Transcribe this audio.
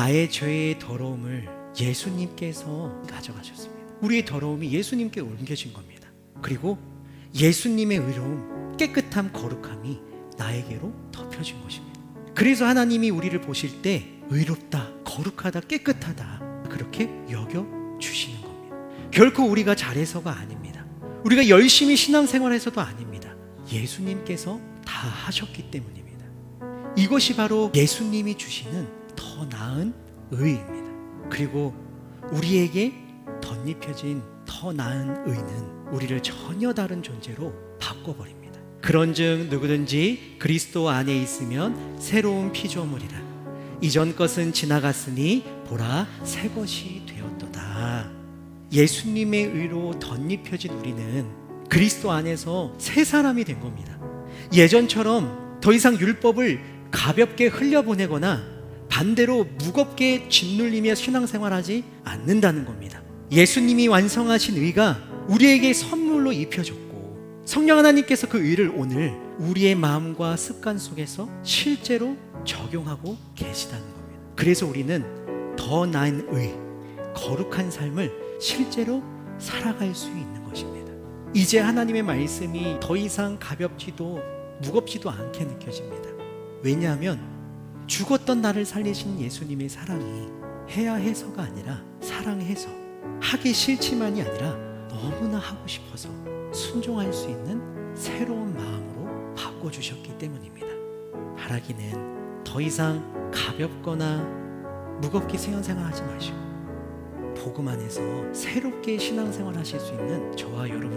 나의 죄의 더러움을 예수님께서 가져가셨습니다. 우리의 더러움이 예수님께 옮겨진 겁니다. 그리고 예수님의 의로움, 깨끗함, 거룩함이 나에게로 덮여진 것입니다. 그래서 하나님이 우리를 보실 때 의롭다, 거룩하다, 깨끗하다 그렇게 여겨 주시는 겁니다. 결코 우리가 잘해서가 아닙니다. 우리가 열심히 신앙생활해서도 아닙니다. 예수님께서 다 하셨기 때문입니다. 이것이 바로 예수님이 주시는 더 나은 의입니다. 그리고 우리에게 덧입혀진 더 나은 의는 우리를 전혀 다른 존재로 바꿔버립니다. 그런즉 누구든지 그리스도 안에 있으면 새로운 피조물이라 이전 것은 지나갔으니 보라 새 것이 되었도다. 예수님의 의로 덧입혀진 우리는 그리스도 안에서 새 사람이 된 겁니다. 예전처럼 더 이상 율법을 가볍게 흘려보내거나 반대로 무겁게 짓눌리며 신앙생활하지 않는다는 겁니다. 예수님이 완성하신 의가 우리에게 선물로 입혀졌고 성령 하나님께서 그 의를 오늘 우리의 마음과 습관 속에서 실제로 적용하고 계시다는 겁니다. 그래서 우리는 더 나은 의, 거룩한 삶을 실제로 살아갈 수 있는 것입니다. 이제 하나님의 말씀이 더 이상 가볍지도 무겁지도 않게 느껴집니다. 왜냐하면 죽었던 나를 살리신 예수님의 사랑이 해야 해서가 아니라 사랑해서 하기 싫지만이 아니라 너무나 하고 싶어서 순종할 수 있는 새로운 마음으로 바꿔주셨기 때문입니다. 바라기는 더 이상 가볍거나 무겁게 신앙생활 하지 마시고 복음 안에서 새롭게 신앙생활 하실 수 있는 저와 여러분